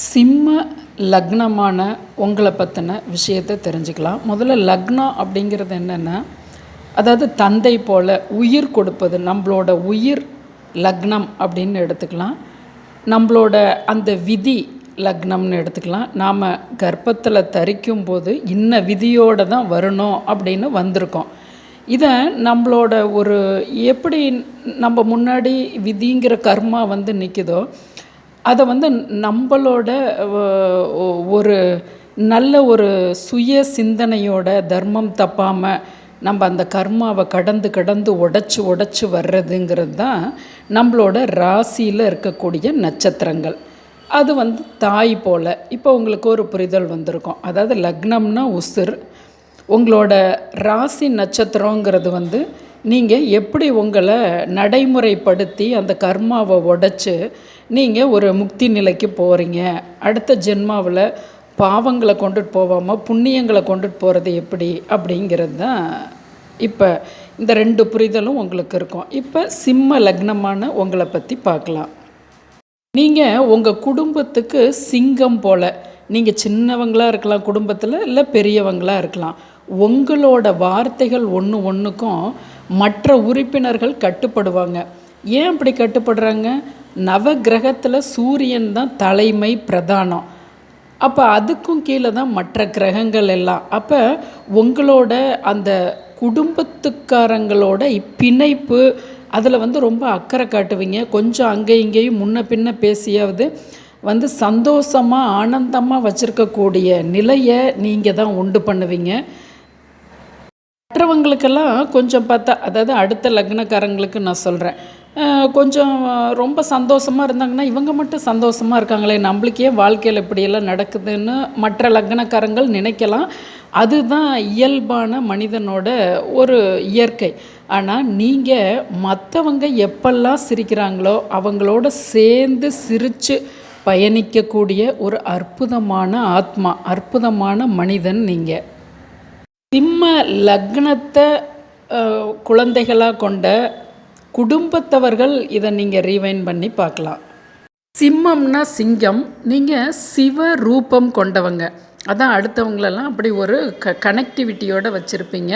சிம்ம லக்னமான உங்களை பற்றின விஷயத்தை தெரிஞ்சுக்கலாம். முதல்ல லக்னம் அப்படிங்கிறது என்னென்னா அதாவது தந்தை போல் உயிர் கொடுப்பது நம்மளோட உயிர் லக்னம் அப்படின்னு எடுத்துக்கலாம். நம்மளோட அந்த விதி லக்னம்னு எடுத்துக்கலாம். நாம் கர்ப்பத்தில் தரிக்கும் போது இன்ன விதியோடு தான் வரணும் அப்படின்னு வந்திருக்கோம். இதை நம்மளோட ஒரு எப்படி நம்ம முன்னாடி விதிங்கிற கர்மா வந்து நிற்குதோ அதை வந்து நம்மளோட ஒரு நல்ல ஒரு சுய சிந்தனையோட தர்மம் தப்பாமல் நம்ம அந்த கர்மாவை கடந்து கடந்து உடச்சி உடச்சி வர்றதுங்கிறது தான் நம்மளோட ராசியில் இருக்கக்கூடிய நட்சத்திரங்கள். அது வந்து தாய் போல். இப்போ உங்களுக்கு ஒரு புரிதல் வந்திருக்கும். அதாவது லக்னம்னா உசுர். உங்களோட ராசி நட்சத்திரங்கிறது வந்து நீங்கள் எப்படி உங்களை நடைமுறைப்படுத்தி அந்த கர்மாவை உடச்சி நீங்கள் ஒரு முக்தி நிலைக்கு போகிறீங்க அடுத்த ஜென்மாவில் பாவங்களை கொண்டுட்டு போகாமல் புண்ணியங்களை கொண்டுட்டு போகிறது எப்படி? அப்படிங்கிறது தான் இப்போ இந்த ரெண்டு புரிதலும் உங்களுக்கு இருக்கும். இப்போ சிம்ம லக்னமான உங்களை பற்றி பார்க்கலாம். நீங்கள் உங்கள் குடும்பத்துக்கு சிங்கம் போல் நீங்கள் சின்னவங்களாக இருக்கலாம் குடும்பத்தில் இல்லை பெரியவங்களாக இருக்கலாம். உங்களோட வார்த்தைகள் ஒன்று ஒன்றுக்கும் மற்ற உறுப்பினர்கள் கட்டுப்படுவாங்க. ஏன் அப்படி கட்டுப்படுறாங்க? நவ கிரகத்தில் சூரியன் தான் தலைமை பிரதானம். அப்போ அதுக்கும் கீழே தான் மற்ற கிரகங்கள் எல்லாம். அப்போ உங்களோட அந்த குடும்பத்துக்காரங்களோட பிணைப்பு அதில் வந்து ரொம்ப அக்கறை காட்டுவீங்க. கொஞ்சம் அங்கே இங்கேயும் முன்ன பின்ன பேசியாவது வந்து சந்தோஷமாக ஆனந்தமாக வச்சுருக்கக்கூடிய நிலையை நீங்கள் தான் உண்டு பண்ணுவீங்க. மற்றவங்களுக்கெல்லாம் கொஞ்சம் பார்த்தா அதாவது அடுத்த லக்னக்காரங்களுக்கு நான் சொல்கிறேன் கொஞ்சம் ரொம்ப சந்தோஷமாக இருந்தாங்கன்னா இவங்க மட்டும் சந்தோஷமாக இருக்காங்களே. நம்மளுக்கே வாழ்க்கையில் இப்படியெல்லாம் நடக்குதுன்னு மற்ற லக்னக்காரங்கள் நினைக்கலாம். அதுதான் இயல்பான மனிதனோட ஒரு இயற்கை. ஆனால் நீங்கள் மற்றவங்க எப்பெல்லாம் சிரிக்கிறாங்களோ அவங்களோட சேர்ந்து சிரித்து பயணிக்கக்கூடிய ஒரு அற்புதமான ஆத்மா அற்புதமான மனிதன் நீங்கள் சிம்ம லக்னத்தை குழந்தைகளாக கொண்ட குடும்பத்தவர்கள் இதை நீங்கள் ரீவைன் பண்ணி பார்க்கலாம். சிம்மம்னா சிங்கம். நீங்கள் சிவ ரூபம் கொண்டவங்க. அதான் அடுத்தவங்களெல்லாம் அப்படி ஒரு க கனெக்டிவிட்டியோடு வச்சுருப்பீங்க.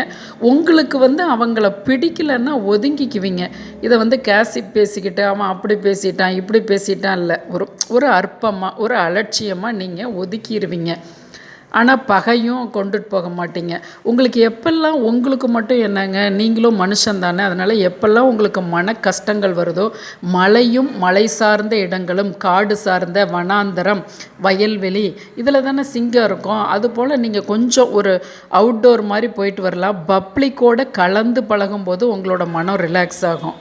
உங்களுக்கு வந்து அவங்கள பிடிக்கலன்னா ஒதுங்கிக்குவீங்க. இதை வந்து கேசி பேசிக்கிட்டு அவன் அப்படி பேசிட்டான் இப்படி பேசிட்டான் இல்லை ஒரு ஒரு அற்பமாக ஒரு அலட்சியமாக நீங்கள் ஒதுக்கிடுவீங்க ஆனால் பகையும் கொண்டுட்டு போக மாட்டீங்க. உங்களுக்கு எப்பெல்லாம் உங்களுக்கு மட்டும் என்னங்க நீங்களும் மனுஷன் தானே அதனால் எப்பெல்லாம் உங்களுக்கு மன கஷ்டங்கள் வருதோ மலையும் மலை சார்ந்த இடங்களும் காடு சார்ந்த வனாந்தரம் வயல்வெளி இதில் தானே சிங்கம் இருக்கும். அதுபோல் நீங்கள் கொஞ்சம் ஒரு அவுட்டோர் மாதிரி போயிட்டு வரலாம். பப்ளிக்கோடு கலந்து பழகும்போது உங்களோட மனம் ரிலாக்ஸ் ஆகும்.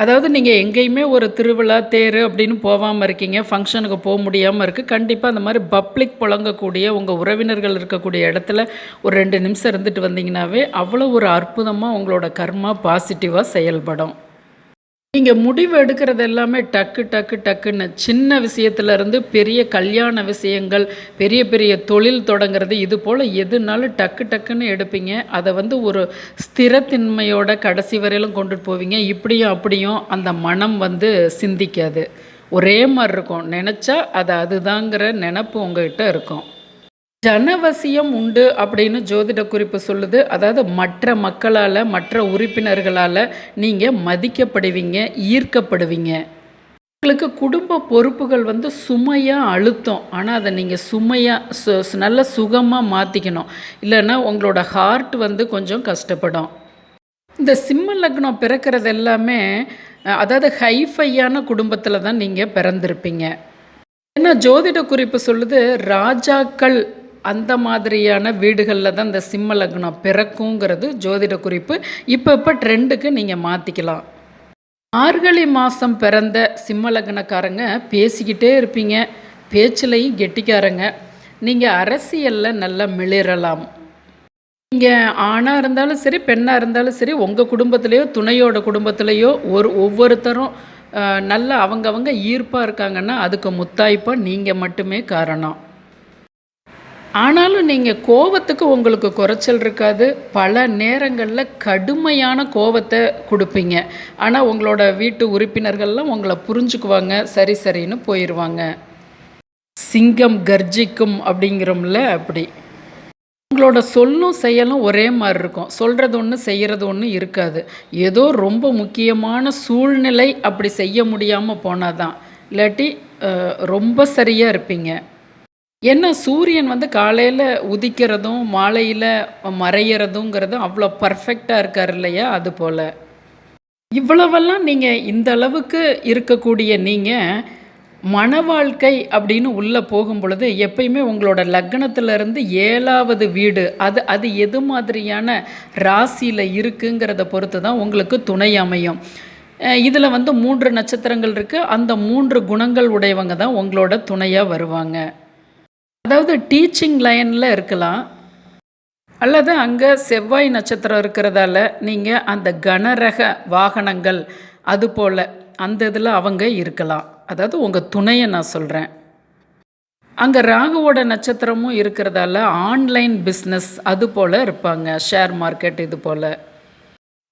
அதாவது நீங்கள் எங்கேயுமே ஒரு திருவிழா தேர் அப்படின்னு போகாமல் இருக்கீங்க ஃபங்க்ஷனுக்கு போக முடியாமல் இருக்குது கண்டிப்பாக அந்த மாதிரி பப்ளிக் புழங்கக்கூடிய உங்கள் உறவினர்கள் இருக்கக்கூடிய இடத்துல ஒரு ரெண்டு நிமிஷம் இருந்துட்டு வந்தீங்கன்னாவே அவ்வளோ ஒரு அற்புதமாக உங்களோட கர்மா பாசிட்டிவாக செயல்படும். நீங்கள் முடிவு எடுக்கிறது எல்லாமே டக்கு டக்கு டக்குன்னு. சின்ன விஷயத்துலேருந்து பெரிய கல்யாண விஷயங்கள் பெரிய பெரிய தொழில் தொடங்கிறது இது போல் எதுனாலும் டக்கு டக்குன்னு எடுப்பீங்க. அதை வந்து ஒரு ஸ்திரத்தன்மையோட கடைசி வரையிலும் கொண்டுட்டு போவீங்க. இப்படியும் அப்படியும் அந்த மனம் வந்து சிந்திக்காது. ஒரே மாதிரி இருக்கும். நினச்சா அது அதுதாங்கிற நினப்பு உங்ககிட்ட இருக்கும். ஜனவசியம் உண்டு அப்படின்னு ஜோதிட குறிப்பு சொல்லுது. அதாவது மற்ற மக்களால் மற்ற உறுப்பினர்களால் நீங்கள் மதிக்கப்படுவீங்க ஈர்க்கப்படுவீங்க. உங்களுக்கு குடும்ப பொறுப்புகள் வந்து சுமையாக அழுத்தம். ஆனால் அதை நீங்கள் சுமையாக சு நல்ல சுகமாக மாற்றிக்கணும் இல்லைன்னா உங்களோட ஹார்ட் வந்து கொஞ்சம் கஷ்டப்படும். இந்த சிம்ம லக்னம் பிறக்கிறது எல்லாமே அதாவது ஹைஃபையான குடும்பத்தில் தான் நீங்கள் பிறந்திருப்பீங்க. ஏன்னா ஜோதிட குறிப்பு சொல்லுது ராஜாக்கள் அந்த மாதிரியான வீடுகளில் தான் இந்த சிம்ம லக்னம் பிறக்குங்கிறது ஜோதிட குறிப்பு. இப்போ இப்போ ட்ரெண்டுக்கு நீங்கள் மாற்றிக்கலாம் மார்கழி மாதம் பிறந்த சிம்ம லக்னக்காரங்க பேசிக்கிட்டே இருப்பீங்க. பேச்சிலையும் கெட்டிக்காரங்க. நீங்கள் அரசியலில் நல்லா மிளிரலாம். நீங்கள் ஆணாக இருந்தாலும் சரி பெண்ணாக இருந்தாலும் சரி உங்கள் குடும்பத்துலேயோ துணையோட குடும்பத்துலேயோ ஒரு ஒவ்வொருத்தரும் நல்ல அவங்கவங்க ஈர்ப்பாக இருக்காங்கன்னா அதுக்கு முத்தாய்ப்பாக நீங்கள் மட்டுமே காரணம். ஆனாலும் நீங்கள் கோவத்துக்கு உங்களுக்கு குறைச்சல் இருக்காது. பல நேரங்களில் கடுமையான கோவத்தை கொடுப்பீங்க. ஆனால் உங்களோட வீட்டு உறுப்பினர்கள்லாம் உங்களை புரிஞ்சுக்குவாங்க. சரி சரின்னு போயிடுவாங்க சிங்கம் கர்ஜிக்கும் அப்படிங்கிறோம்ல அப்படி. உங்களோட சொல்லும் செயலும் ஒரே மாதிரி இருக்கும். சொல்கிறது ஒன்று செய்கிறது ஒன்று இருக்காது. ஏதோ ரொம்ப முக்கியமான சூழ்நிலை அப்படி செய்ய முடியாமல் போனால் தான் இல்லாட்டி ரொம்ப சரியாக இருப்பீங்க. என்ன சூரியன் வந்து காலையில் உதிக்கிறதும் மாலையில் மறையிறதுங்கிறது அவ்வளோ பர்ஃபெக்டாக இருக்கார் இல்லையா? அது போல். இவ்வளவெல்லாம் நீங்கள் இந்த அளவுக்கு இருக்கக்கூடிய நீங்கள் மன வாழ்க்கை அப்படின்னு உள்ளே போகும் பொழுது எப்பயுமே உங்களோட லக்னத்திலிருந்து ஏழாவது வீடு அது அது எது மாதிரியான ராசியில் இருக்குங்கிறத பொறுத்து தான் உங்களுக்கு துணை அமையும். இதில் வந்து மூன்று நட்சத்திரங்கள் இருக்குது அந்த மூன்று குணங்கள் உடையவங்க தான் உங்களோட துணையாக வருவாங்க. அதாவது டீச்சிங் லைனில் இருக்கலாம். அல்லது அங்கே செவ்வாய் நட்சத்திரம் இருக்கிறதால நீங்கள் அந்த கனரக வாகனங்கள் அது போல் அந்த இதில் அவங்க இருக்கலாம். அதாவது உங்கள் துணையை நான் சொல்கிறேன் அங்கே ராகுவோட நட்சத்திரமும் இருக்கிறதால ஆன்லைன் பிஸ்னஸ் அது போல் இருப்பாங்க. ஷேர் மார்க்கெட் இது போல்.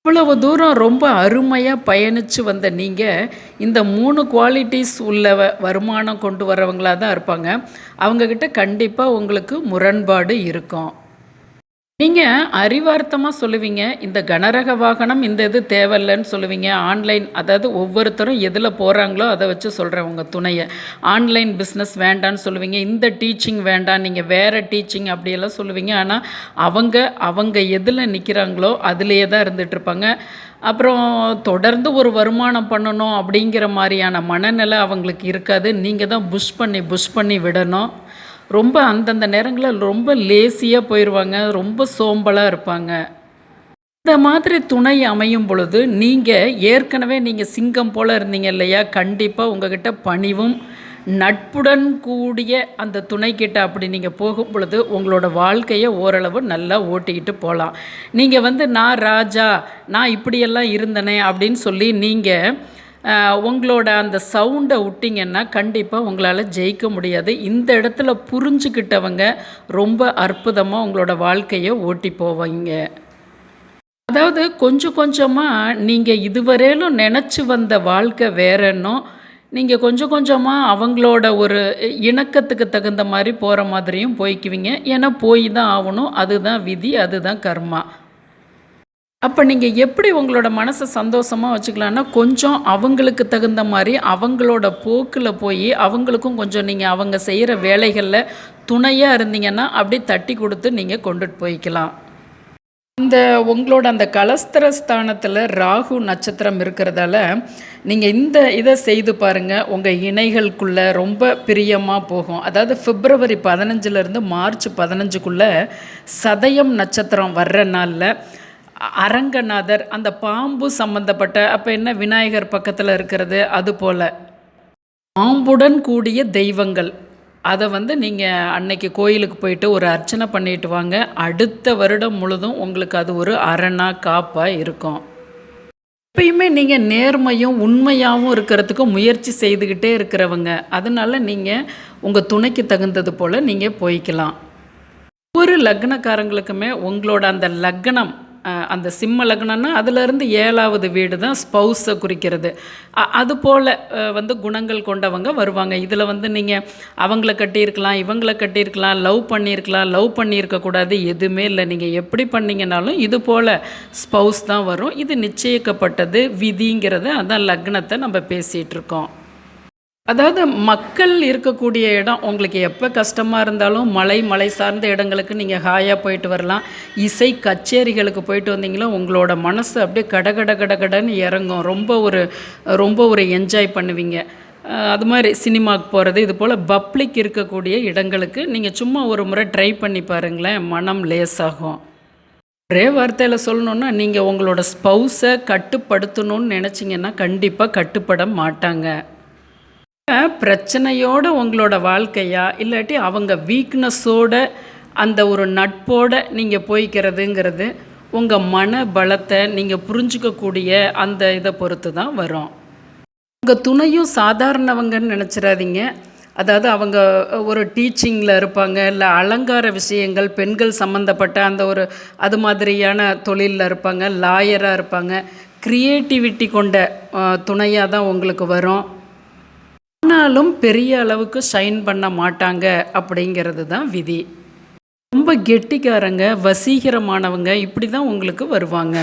இவ்வளவு தூரம் ரொம்ப அருமையாக பயணித்து வந்த நீங்கள் இந்த மூணு குவாலிட்டிஸ் உள்ள வ- வருமானம் கொண்டு வரவங்களா தான் இருப்பாங்க. அவங்கக்கிட்ட கண்டிப்பாக உங்களுக்கு முரண்பாடு இருக்கும். நீங்கள் அறிவார்த்தமாக சொல்லுவீங்க இந்த கனரக வாகனம் இந்த இது தேவையில்லைன்னு சொல்லுவீங்க ஆன்லைன் அதாவது ஒவ்வொருத்தரும் எதில் போகிறாங்களோ அதை வச்சு சொல்கிறேன் உங்கள் துணையை. ஆன்லைன் பிஸ்னஸ் வேண்டான்னு சொல்லுவீங்க இந்த டீச்சிங் வேண்டாம் நீங்கள் வேறு டீச்சிங் அப்படியெல்லாம் சொல்லுவீங்க. ஆனால் அவங்க அவங்க எதில் நிற்கிறாங்களோ அதுலேயே தான் இருந்துகிட்ருப்பாங்க அப்புறம் தொடர்ந்து ஒரு வருமானம் பண்ணணும் அப்படிங்கிற மாதிரியான மனநிலை அவங்களுக்கு இருக்காது. நீங்கள் தான் புஷ் பண்ணி புஷ் பண்ணி விடணும். ரொம்ப அந்தந்த நேரங்களில் ரொம்ப லேசியாக போயிடுவாங்க ரொம்ப சோம்பலாக இருப்பாங்க. இந்த மாதிரி துணை அமையும் பொழுது நீங்கள் ஏற்கனவே நீங்கள் சிங்கம் போல் இருந்தீங்க இல்லையா? கண்டிப்பாக உங்ககிட்ட பணிவும் நட்புடன் கூடிய அந்த துணைக்கிட்ட அப்படி நீங்கள் போகும் பொழுது உங்களோட வாழ்க்கையை ஓரளவு நல்லா ஓட்டிக்கிட்டு போகலாம் நீங்கள் வந்து நான் ராஜா நான் இப்படியெல்லாம் இருந்தனே அப்படின்னு சொல்லி நீங்கள் உங்களோட அந்த சவுண்டை விட்டிங்கன்னா கண்டிப்பாக உங்களால் ஜெயிக்க முடியாது. இந்த இடத்துல புரிஞ்சுக்கிட்டவங்க ரொம்ப அற்புதமாக உங்களோட வாழ்க்கையை ஓட்டி போவீங்க. அதாவது கொஞ்சம் கொஞ்சமாக நீங்கள் இதுவரையிலும் நினச்சி வந்த வாழ்க்கை வேறன்னோ நீங்கள் கொஞ்சம் கொஞ்சமாக அவங்களோட ஒரு இணக்கத்துக்கு தகுந்த மாதிரி போகிற மாதிரியும் போய்க்குவீங்க. ஏன்னா போய் தான் ஆகணும். அதுதான் விதி அதுதான் கர்மா. அப்போ நீங்கள் எப்படி உங்களோட மனசை சந்தோஷமாக வச்சுக்கலான்னா கொஞ்சம் அவங்களுக்கு தகுந்த மாதிரி அவங்களோட போக்கில் போய் அவங்களுக்கும் கொஞ்சம் நீங்கள் அவங்க செய்கிற வேலைகளில் துணையாக இருந்தீங்கன்னா அப்படி தட்டி கொடுத்து நீங்கள் கொண்டுட்டு போய்க்கலாம். இந்த உங்களோட அந்த கலஸ்தர ஸ்தானத்தில் ராகு நட்சத்திரம் இருக்கிறதால நீங்கள் இந்த இதை செய்து பாருங்கள் உங்கள் இணைகளுக்குள்ளே ரொம்ப பிரியமாக போகும். அதாவது பிப்ரவரி பதினஞ்சுலேருந்து மார்ச் பதினஞ்சுக்குள்ளே சதயம் நட்சத்திரம் வர்ற நாளில் அரங்கநாதர் அந்த பாம்பு சம்பந்தப்பட்ட அப்போ என்ன விநாயகர் பக்கத்தில் இருக்கிறது அது போல். பாம்புடன் கூடிய தெய்வங்கள். அதை வந்து நீங்கள் அன்னைக்கு கோயிலுக்கு போயிட்டு ஒரு அர்ச்சனை பண்ணிட்டு வாங்க. அடுத்த வருடம் முழுதும் உங்களுக்கு அது ஒரு அரணாக காப்பாக இருக்கும். எப்பயுமே நீங்கள் நேர்மையும் உண்மையாகவும் இருக்கிறதுக்கு முயற்சி செய்துக்கிட்டே இருக்கிறவங்க. அதனால நீங்கள் உங்கள் துணைக்கு தகுந்தது போல் நீங்கள் போய்க்கலாம். ஒவ்வொரு லக்னக்காரங்களுக்குமே உங்களோட அந்த லக்னம் அந்த சிம்ம லக்னம்னா அதுலேருந்து ஏழாவது வீடு தான் ஸ்பௌஸை குறிக்கிறது. அது போல் வந்து குணங்கள் கொண்டவங்க வருவாங்க. இதில் வந்து நீங்கள் அவங்கள கட்டியிருக்கலாம் இவங்கள கட்டியிருக்கலாம் லவ் பண்ணியிருக்கலாம் லவ் பண்ணியிருக்கக்கூடாது எதுவுமே இல்லை. நீங்கள் எப்படி பண்ணீங்கனாலும் இது போல் ஸ்பௌஸ் தான் வரும். இது நிச்சயிக்கப்பட்டது விதிங்கிறத அதான் லக்னத்தை நம்ம பேசிகிட்ருக்கோம் அதாவது மக்கள் இருக்கக்கூடிய இடம் உங்களுக்கு எப்போ கஷ்டமாக இருந்தாலும் மலை மலை சார்ந்த இடங்களுக்கு நீங்கள் ஹாயாக போயிட்டு வரலாம். இசை கச்சேரிகளுக்கு போயிட்டு வந்தீங்களோ உங்களோட மனசு அப்படியே கட கட கட கடன்னு இறங்கும். ரொம்ப ஒரு ரொம்ப ஒரு என்ஜாய் பண்ணுவீங்க. அது மாதிரி சினிமாவுக்கு போகிறது இது போல் பப்ளிக் இருக்கக்கூடிய இடங்களுக்கு நீங்கள் சும்மா ஒரு முறை ட்ரை பண்ணி பாருங்களேன் மனம் லேசாகும். ஒரே வார்த்தையில் சொல்லணுன்னா நீங்கள் உங்களோட ஸ்பௌஸை கட்டுப்படுத்தணும்னு நினச்சிங்கன்னா கண்டிப்பாக கட்டுப்பட மாட்டாங்க. பிரச்சனையோட உங்களோட வாழ்க்கையா? இல்லாட்டி அவங்க வீக்னஸோட அந்த ஒரு நட்போட நீங்கள் போய்க்கிறதுங்கிறது உங்கள் மன பலத்தை நீங்கள் புரிஞ்சுக்கக்கூடிய அந்த இதை பொறுத்து தான் வரும். உங்கள் துணையும் சாதாரணவங்கன்னு நினச்சிடாதீங்க அதாவது அவங்க ஒரு டீச்சிங்கில் இருப்பாங்க இல்லை அலங்கார விஷயங்கள் பெண்கள் சம்மந்தப்பட்ட அந்த ஒரு அது மாதிரியான தொழிலில் இருப்பாங்க லாயராக இருப்பாங்க. க்ரியேட்டிவிட்டி கொண்ட துணையாக தான் உங்களுக்கு வரும். ஆனாலும் பெரிய அளவுக்கு சைன் பண்ண மாட்டாங்க அப்படிங்கிறது தான் விதி. ரொம்ப கெட்டிக்காரங்க வசீகரமானவங்க இப்படி தான் உங்களுக்கு வருவாங்க.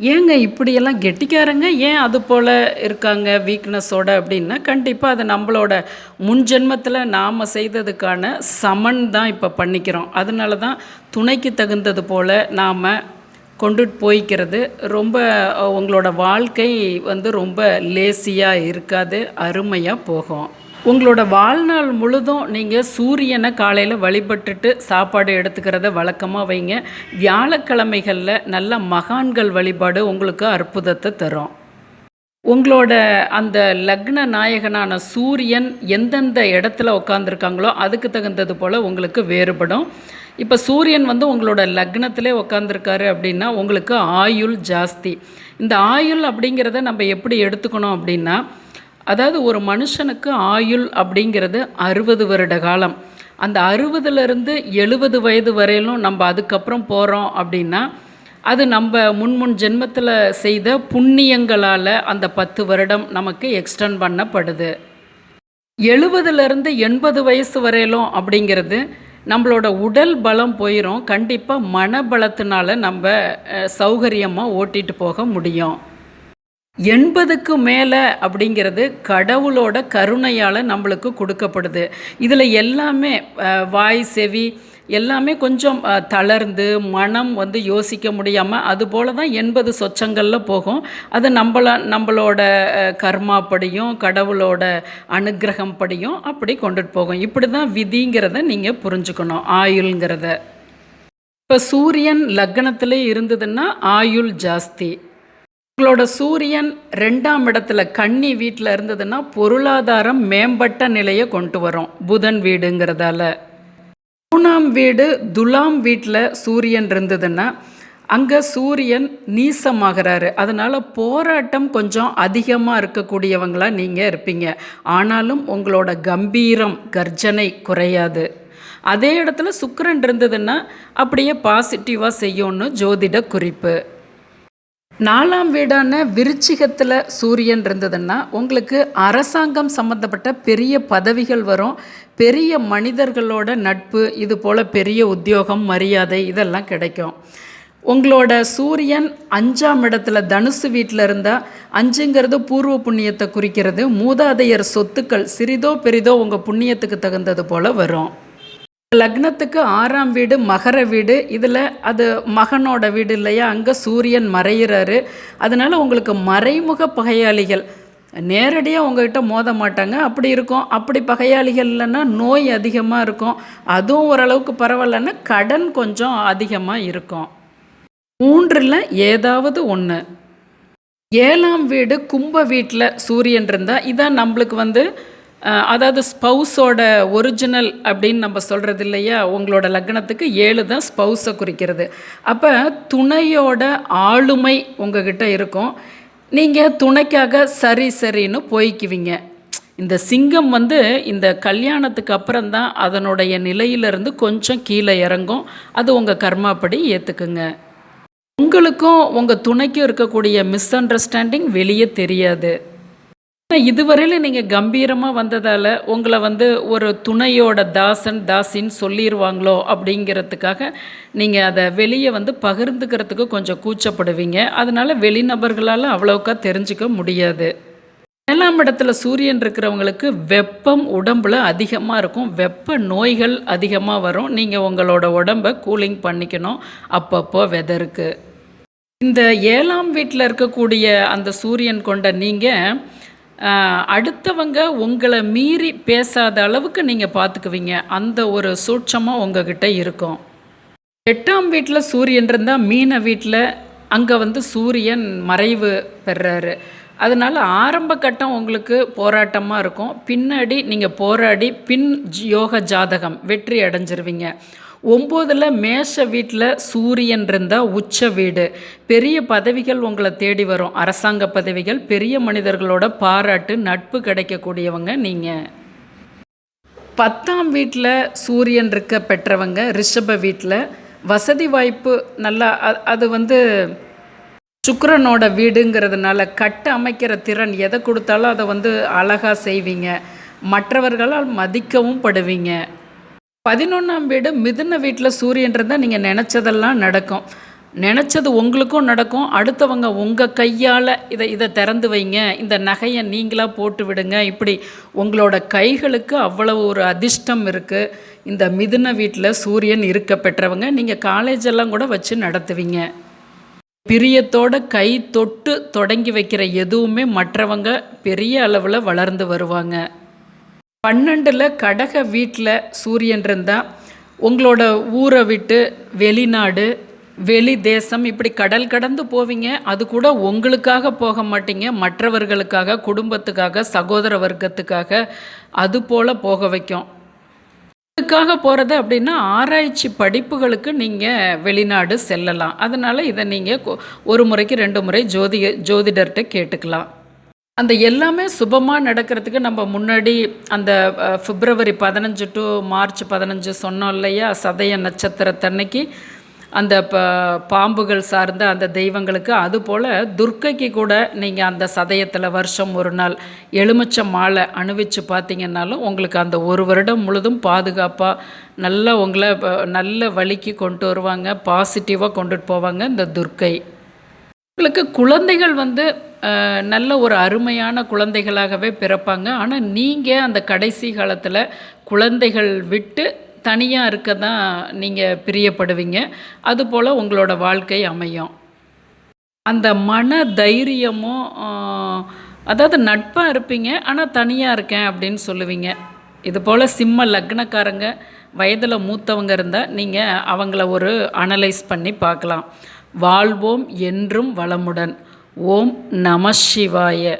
ஏங்க இப்படியெல்லாம் கெட்டிக்காரங்க? ஏன் அது போல் இருக்காங்க வீக்னஸோட அப்படின்னா கண்டிப்பாக அது நம்மளோட முன் ஜென்மத்தில் நாம் செய்ததுக்கான சமன் தான் இப்போ பண்ணிக்கிறோம். அதனால தான் துணைக்கு தகுந்தது போல் நாம் கொண்டுட்டு போய்க்கிறது. ரொம்ப உங்களோட வாழ்க்கை வந்து ரொம்ப லேசியாக இருக்காது அருமையாக போகும். உங்களோட வாழ்நாள் முழுதும் நீங்கள் சூரியனை காலையில் வழிபட்டுட்டு சாப்பாடு எடுத்துக்கிறத வழக்கமாக வைங்க. வியாழக்கிழமைகளில் நல்ல மகான்கள் வழிபாடு உங்களுக்கு அற்புதத்தை தரும். உங்களோட அந்த லக்ன நாயகனான சூரியன் எந்தெந்த இடத்துல உட்காந்துருக்காங்களோ அதுக்கு தகுந்தது போல் உங்களுக்கு வேறுபடும். இப்போ சூரியன் வந்து உங்களோட லக்னத்திலே உட்காந்துருக்காரு அப்படின்னா உங்களுக்கு ஆயுள் ஜாஸ்தி. இந்த ஆயுள் அப்படிங்கிறத நம்ம எப்படி எடுத்துக்கணும் அப்படின்னா அதாவது ஒரு மனுஷனுக்கு ஆயுள் அப்படிங்கிறது அறுபது வருட காலம். அந்த அறுபதுலேருந்து எழுபது வயது வரையிலும் நம்ம அதுக்கப்புறம் போகிறோம் அப்படின்னா அது நம்ம முன்முன் ஜென்மத்தில் செய்த புண்ணியங்களால் அந்த பத்து வருடம் நமக்கு எக்ஸ்டெண்ட் பண்ணப்படுது. எழுபதுலேருந்து எண்பது வயசு வரையிலும் அப்படிங்கிறது நம்மளோட உடல் பலம் போயிடும் கண்டிப்பாக மனபலத்தினால நம்ம சௌகரியமாக ஓட்டிகிட்டு போக முடியும். எண்பதுக்கு மேலே அப்படிங்கிறது கடவுளோட கருணையால் நம்மளுக்கு கொடுக்கப்படுது. இதில் எல்லாமே வாய் செவி எல்லாமே கொஞ்சம் தளர்ந்து மனம் வந்து யோசிக்க முடியாமல் அதுபோல தான் எண்பது சொச்சங்களில் போகும். அது நம்மள நம்மளோட கர்மாப்படியும் கடவுளோட அனுகிரகம் படியும் அப்படி கொண்டுட்டு போகும். இப்படி தான் விதிங்கிறத நீங்கள் புரிஞ்சுக்கணும் ஆயுள்ங்கிறத. இப்போ சூரியன் லக்னத்திலே இருந்ததுன்னா ஆயுள் ஜாஸ்தி. உங்களோட சூரியன் ரெண்டாம் இடத்துல கன்னி வீட்டில் இருந்ததுன்னா பொருளாதாரம் மேம்பட்ட நிலையை கொண்டு வரும் புதன் வீடுங்கிறதால. மூணாம் வீடு துலாம் வீட்டில் சூரியன் இருந்ததுன்னா அங்கே சூரியன் நீசமாகிறாரு. அதனால் போராட்டம் கொஞ்சம் அதிகமாக இருக்கக்கூடியவங்களாக நீங்கள் இருப்பீங்க. ஆனாலும் உங்களோட கம்பீரம் கர்ஜனை குறையாது. அதே இடத்துல சுக்கரன் இருந்ததுன்னா அப்படியே பாசிட்டிவாக செய்யும்னு ஜோதிட குறிப்பு. நாலாம் வீடான விருச்சிகத்தில் சூரியன் இருந்ததுன்னா உங்களுக்கு அரசாங்கம் சம்மந்தப்பட்ட பெரிய பதவிகள் வரும். பெரிய மனிதர்களோட நட்பு இது போல் பெரிய உத்தியோகம் மரியாதை இதெல்லாம் கிடைக்கும். உங்களோட சூரியன் அஞ்சாம் இடத்துல தனுசு வீட்டில் இருந்தால் அஞ்சுங்கிறது பூர்வ புண்ணியத்தை குறிக்கிறது. மூதாதையர் சொத்துக்கள் சிறிதோ பெரிதோ உங்கள் புண்ணியத்துக்கு தகுந்தது போல் வரும். லக்னத்துக்கு ஆறாம் வீடு மகர வீடு இதில் அது மகனோட வீடு இல்லையா? அங்கே சூரியன் மறையிறாரு. அதனால் உங்களுக்கு மறைமுக பகையாளிகள் நேரடியாக உங்ககிட்ட மோத மாட்டாங்க. அப்படி இருக்கும். அப்படி பகையாளிகள் இல்லைன்னா நோய் அதிகமாக இருக்கும். அதுவும் ஓரளவுக்கு பரவாயில்லன்னா கடன் கொஞ்சம் அதிகமாக இருக்கும். மூன்றில் ஏதாவது ஒன்று ஏழாம் வீடு கும்ப வீட்டில் சூரியன் இருந்தால் இதான் நம்மளுக்கு வந்து அதாவது ஸ்பௌஸோட ஒரிஜினல் அப்படின்னு நம்ம சொல்கிறது இல்லையா? உங்களோட லக்னத்துக்கு ஏழு தான் ஸ்பௌஸை குறிக்கிறது. அப்போ துணையோட ஆளுமை உங்ககிட்ட இருக்கும். நீங்கள் துணைக்காக சரி சரின்னு போய்க்குவீங்க. இந்த சிங்கம் வந்து இந்த கல்யாணத்துக்கு அப்புறம் தான் அதனுடைய நிலையிலிருந்து கொஞ்சம் கீழே இறங்கும். அது உங்கள் கர்மாப்படி ஏற்றுக்குங்க உங்களுக்கும் உங்கள் துணைக்கும் இருக்கக்கூடிய மிஸ் அண்டர்ஸ்டாண்டிங் வெளியே தெரியாது. ஆனால் இதுவரையிலும் நீங்கள் கம்பீரமாக வந்ததால் உங்களை வந்து ஒரு துணையோட தாசன் தாசின்னு சொல்லிடுவாங்களோ அப்படிங்கிறதுக்காக நீங்கள் அதை வெளியே வந்து பகிர்ந்துக்கிறதுக்கு கொஞ்சம் கூச்சப்படுவீங்க. அதனால் வெளிநபர்களால் அவ்வளோக்கா தெரிஞ்சுக்க முடியாது. ஏழாம் இடத்துல சூரியன் இருக்கிறவங்களுக்கு வெப்பம் உடம்புல அதிகமாக இருக்கும். வெப்ப நோய்கள் அதிகமாக வரும். நீங்கள் உங்களோட உடம்பை கூலிங் பண்ணிக்கணும். அப்பப்போ வெதருக்கு. இந்த ஏழாம் வீட்டில் இருக்கக்கூடிய அந்த சூரியன் கொண்ட நீங்கள் அடுத்தவங்க உங்களை மீறி பேசாத அளவுக்கு நீங்கள் பார்த்துக்குவீங்க அந்த ஒரு சூட்சமாக உங்ககிட்ட இருக்கும். எட்டாம் வீட்டில் சூரியன் இருந்தால் மீன வீட்டில் அங்கே வந்து சூரியன் மறைவு பெறாரு. அதனால் ஆரம்ப கட்டம் உங்களுக்கு போராட்டமாக இருக்கும். பின்னாடி நீங்கள் போராடி பின் யோக ஜாதகம் வெற்றி அடைஞ்சிருவீங்க. ஒம்போதில் மேஷ வீட்டில் சூரியன் இருந்தால் உச்ச வீடு. பெரிய பதவிகள் உங்களை தேடி வரும். அரசாங்க பதவிகள் பெரிய மனிதர்களோட பாராட்டு நட்பு கிடைக்கக்கூடியவங்க நீங்கள் பத்தாம் வீட்டில் சூரியன் இருக்க பெற்றவங்க ரிஷப வீட்டில் வசதி வாய்ப்பு நல்லா அது வந்து சுக்கரனோட வீடுங்கிறதுனால கட்டு அமைக்கிற திறன் எதை கொடுத்தாலும் அதை வந்து அழகாக செய்வீங்க. மற்றவர்களால் மதிக்கவும் படுவீங்க. பதினொன்றாம் வீடு மிதுன வீட்டில் சூரியன் இருந்தால் நீங்கள் நினச்சதெல்லாம் நடக்கும். நினச்சது உங்களுக்கும் நடக்கும். அடுத்தவங்க உங்கள் கையால் இதை இதை திறந்து வைங்க. இந்த நகையை நீங்களாக போட்டு விடுங்க. இப்படி உங்களோட கைகளுக்கு அவ்வளவு ஒரு அதிர்ஷ்டம் இருக்குது இந்த மிதுன வீட்டில் சூரியன் இருக்க பெற்றவங்க நீங்கள் காலேஜ் எல்லாம் கூட வச்சு நடத்துவீங்க. பிரியத்தோட கை தொட்டு தொடங்கி வைக்கிற எதுவுமே மற்றவங்க பெரிய அளவில் வளர்ந்து வருவாங்க. பன்னெண்டில் கடக வீட்டில் சூரியன் இருந்தால் உங்களோட ஊரை விட்டு வெளிநாடு வெளி தேசம் இப்படி கடல் கடந்து போவீங்க அது கூட உங்களுக்காக போக மாட்டீங்க மற்றவர்களுக்காக குடும்பத்துக்காக சகோதர வர்க்கத்துக்காக அது போல் போக வைக்கும். அதுக்காக போகிறது அப்படின்னா ஆராய்ச்சி படிப்புகளுக்கு நீங்கள் வெளிநாடு செல்லலாம். அதனால் இதை நீங்கள் ஒரு முறைக்கு ரெண்டு முறை ஜோதிக ஜோதிடர்கிட்ட கேட்டுக்கலாம். அந்த எல்லாமே சுபமாக நடக்கிறதுக்கு நம்ம முன்னாடி அந்த பிப்ரவரி பதினஞ்சு டு மார்ச் பதினஞ்சு சொன்னோம் இல்லையா? சதய நட்சத்திரத்தன்னைக்கு அந்த ப பாம்புகள் சார்ந்த அந்த தெய்வங்களுக்கு. அதுபோல் துர்க்கைக்கு கூட நீங்கள் அந்த சதயத்தில் வருஷம் ஒரு நாள் எலுமிச்ச மாலை அணிவிச்சு பார்த்தீங்கன்னாலும் உங்களுக்கு அந்த ஒரு வருடம் முழுதும் பாதுகாப்பாக நல்லா உங்களை நல்ல வழிக்கு கொண்டு வருவாங்க பாசிட்டிவாக கொண்டுட்டு போவாங்க இந்த துர்க்கை. உங்களுக்கு குழந்தைகள் வந்து நல்ல ஒரு அருமையான குழந்தைகளாகவே பிறப்பாங்க. ஆனால் நீங்கள் அந்த கடைசி காலத்தில் குழந்தைகள் விட்டு தனியாக இருக்க தான் நீங்கள் பிரியப்படுவீங்க அதுபோல் உங்களோட வாழ்க்கை அமையும். அந்த மன தைரியமும் அதாவது நட்பாக இருப்பீங்க. ஆனால் தனியாக இருக்கேன் அப்படின்னு சொல்லுவீங்க. இது போல் சிம்ம லக்னக்காரங்க வயதில் மூத்தவங்க இருந்தால் நீங்கள் அவங்கள ஒரு அனலைஸ் பண்ணி பார்க்கலாம். வாழ்வோம் என்றும் வளமுடன். ஓம் நம சிவாய.